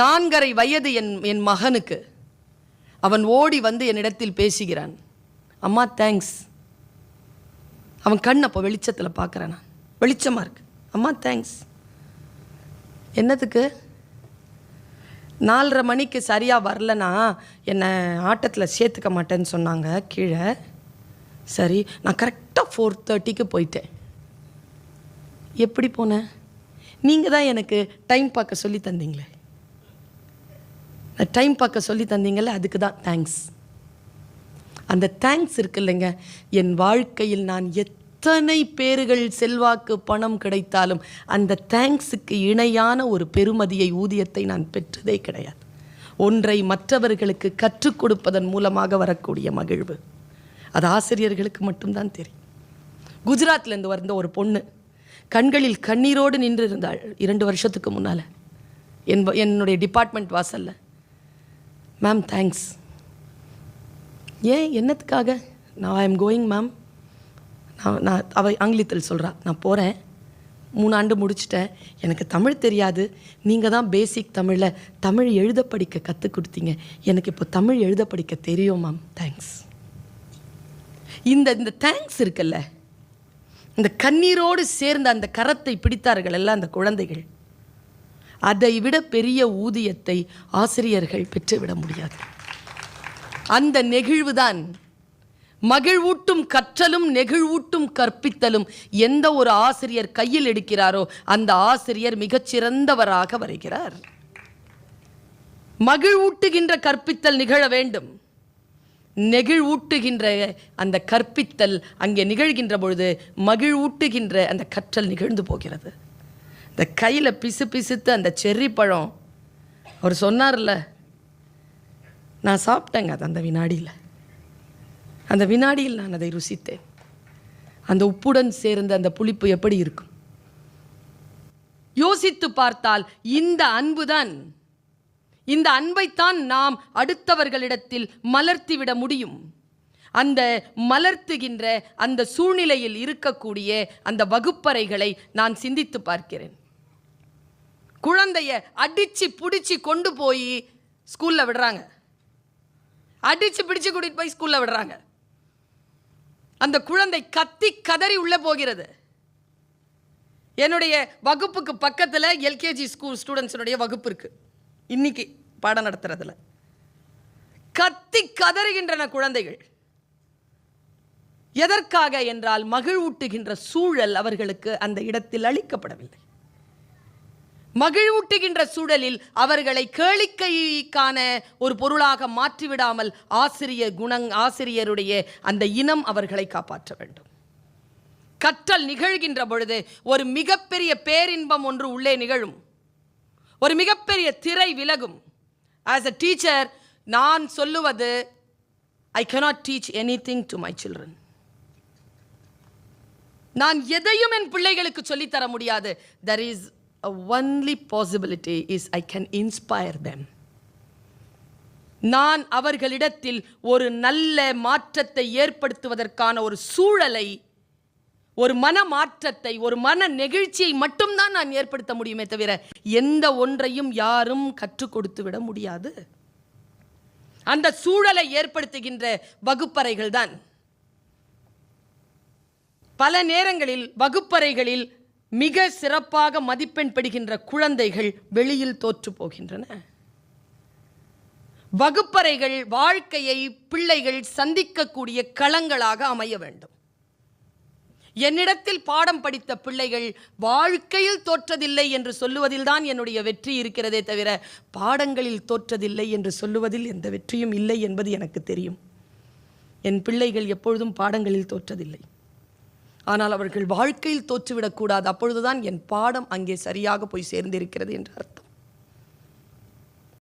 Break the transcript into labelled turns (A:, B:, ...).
A: நான்கரை வயது என் என் மகனுக்கு அவன் ஓடி வந்து என்னிடத்தில் பேசுகிறான். அம்மா தேங்க்ஸ் அவன் கண் அப்போ வெளிச்சத்தில் பார்க்குறான் நான். வெளிச்சமாக இருக்கு. அம்மா தேங்க்ஸ் என்னத்துக்கு? நாலரை மணிக்கு சரியாக வரலனா என்னை ஆட்டத்தில் சேர்த்துக்க மாட்டேன்னு சொன்னாங்க கீழே. சரி நான் கரெக்டாக ஃபோர் தேர்ட்டிக்கு போயிட்டேன். எப்படி போனேன் நீங்கள் தான் எனக்கு டைம் பார்க்க சொல்லி தந்தீங்களே. டைம் பார்க்க சொல்லி தந்தீங்கல்ல அதுக்கு தான் தேங்க்ஸ் அந்த தேங்க்ஸ் இருக்கு இல்லைங்க என் வாழ்க்கையில் நான் எத்தனை பேர்கள் செல்வாக்கு பணம் கிடைத்தாலும் அந்த தேங்க்ஸுக்கு இணையான ஒரு பெருமதியை ஊதியத்தை நான் பெற்றதே கிடையாது. ஒன்றை மற்றவர்களுக்கு கற்றுக் கொடுப்பதன் மூலமாக வரக்கூடிய மகிழ்வு. அது ஆசிரியர்களுக்கு மட்டும்தான் தெரியும். குஜராத்லேருந்து வந்த ஒரு பொண்ணு கண்களில் கண்ணீரோடு நின்று இருந்தாள் இரண்டு வருஷத்துக்கு முன்னால். என் என்னுடைய டிபார்ட்மெண்ட் வாசலில். மேம் தேங்க்ஸ் ஏன்? என்னத்துக்காக? நான் ஐ எம் கோயிங் மேம் நான் நான் அவள் ஆங்கிலத்தில் சொல்கிறா நான் போகிறேன் மூணு ஆண்டு முடிச்சிட்டேன். எனக்கு தமிழ் தெரியாது. நீங்கள் தான் பேசிக் தமிழில் தமிழ் எழுத படிக்க கற்றுக் கொடுத்தீங்க. எனக்கு இப்போ தமிழ் எழுத படிக்க தெரியும் மேம் தேங்க்ஸ் இந்த இந்த தேங்க்ஸ் இருக்குல்ல? இந்த கண்ணீரோடு சேர்ந்த அந்த கரத்தை பிடித்தார்கள் எல்லாம் அந்த குழந்தைகள். அதை விட பெரிய ஊதியத்தை ஆசிரியர்கள் பெற்றுவிட முடியாது. அந்த நெகிழ்வுதான் மகிழ்வூட்டும் கற்றலும் நெகிழ்வூட்டும் கற்பித்தலும் எந்த ஒரு ஆசிரியர் கையில் எடுக்கிறாரோ அந்த ஆசிரியர் மிகச்சிறந்தவராக வருகிறார். மகிழ்வூட்டுகின்ற கற்பித்தல் நிகழ வேண்டும். நெகிழ்வூட்டுகின்ற அந்த கற்பித்தல் அங்கே நிகழ்கின்ற பொழுது மகிழ்வூட்டுகின்ற அந்த கற்றல் நிகழ்ந்து போகிறது. இந்த கையில் பிசு பிசுத்து அந்த செர்ரி பழம். அவர் சொன்னார்ல நான் சாப்பிட்டேங்க அது அந்த வினாடியில். அந்த வினாடியில் நான் அதை ருசித்தேன். அந்த உப்புடன் சேர்ந்த அந்த புளிப்பு எப்படி இருக்கும்? யோசித்து பார்த்தால் இந்த அன்புதான். இந்த அன்பைத்தான் நாம் அடுத்தவர்களிடத்தில் மலர்த்திவிட முடியும். அந்த மலர்த்துகின்ற அந்த சூழ்நிலையில் இருக்கக்கூடிய அந்த வகுப்பறைகளை நான் சிந்தித்து பார்க்கிறேன். குழந்தைய அடிச்சு பிடிச்சி கொண்டு போய் ஸ்கூலில் விடுறாங்க. அடித்து பிடிச்சு கூட்டிகிட்டு போய் ஸ்கூலில் விடுறாங்க. அந்த குழந்தை கத்தி கதறி உள்ளே போகிறது. என்னுடைய வகுப்புக்கு பக்கத்தில் எல்கேஜி ஸ்கூல் ஸ்டூடெண்ட்ஸுடைய வகுப்பு இருக்குது இன்னைக்கு பாடம் நடத்துகிறதுல கத்தி கதறுகின்றன குழந்தைகள். எதற்காக என்றால் மகிழ்வூட்டுகின்ற சூழல் அவர்களுக்கு அந்த இடத்தில் அளிக்கப்படவில்லை. மகிழ்வூட்டுகின்ற சூழலில் அவர்களை கேளிக்கைக்கான ஒரு பொருளாக மாற்றிவிடாமல் ஆசிரியர் குணங் ஆசிரியருடைய அந்த இனம் அவர்களை காப்பாற்ற வேண்டும். கற்றல் நிகழ்கின்ற பொழுது ஒரு மிகப்பெரிய பேரின்பம் ஒன்று உள்ளே நிகழும். ஒரு மிகப்பெரிய திரை விலகும். ஆஸ் அ டீச்சர் நான் சொல்லுவது I cannot teach anything to my children நான் எதையும் என் பிள்ளைகளுக்கு சொல்லித்தர முடியாது. There is only possibility is I can inspire them நான் அவர்களிடத்தில் ஒரு நல்ல மாற்றத்தை ஏற்படுத்துவதற்கான ஒரு சூழலை ஒரு மன மாற்றத்தை ஒரு மன நெகிழ்ச்சியை மட்டும்தான் நான் ஏற்படுத்த முடியுமே தவிர எந்த ஒன்றையும் யாரும் கற்றுக் கொடுத்து விட முடியாது. அந்த சூழலை ஏற்படுத்துகின்ற வகுப்பறைகள் தான். பல நேரங்களில் வகுப்பறைகளில் மிக சிறப்பாக மதிப்பெண் பெறுகின்ற குழந்தைகள் வெளியில் தோற்று போகின்றன வகுப்பறைகள் வாழ்க்கையை பிள்ளைகள் சந்திக்கக்கூடிய களங்களாக அமைய வேண்டும். என்னிடத்தில் பாடம் படித்த பிள்ளைகள் வாழ்க்கையில் தோற்றதில்லை என்று சொல்லுவதில்தான் என்னுடைய வெற்றி இருக்கிறதே தவிர பாடங்களில் தோற்றதில்லை என்று சொல்லுவதில் எந்த வெற்றியும் இல்லை என்பது எனக்கு தெரியும். என் பிள்ளைகள் எப்பொழுதும் பாடங்களில் தோற்றதில்லை. ஆனால் அவர்கள் வாழ்க்கையில் தோற்றுவிடக்கூடாது. அப்பொழுதுதான் என் பாடம் அங்கே சரியாக போய் சேர்ந்திருக்கிறது என்று அர்த்தம்.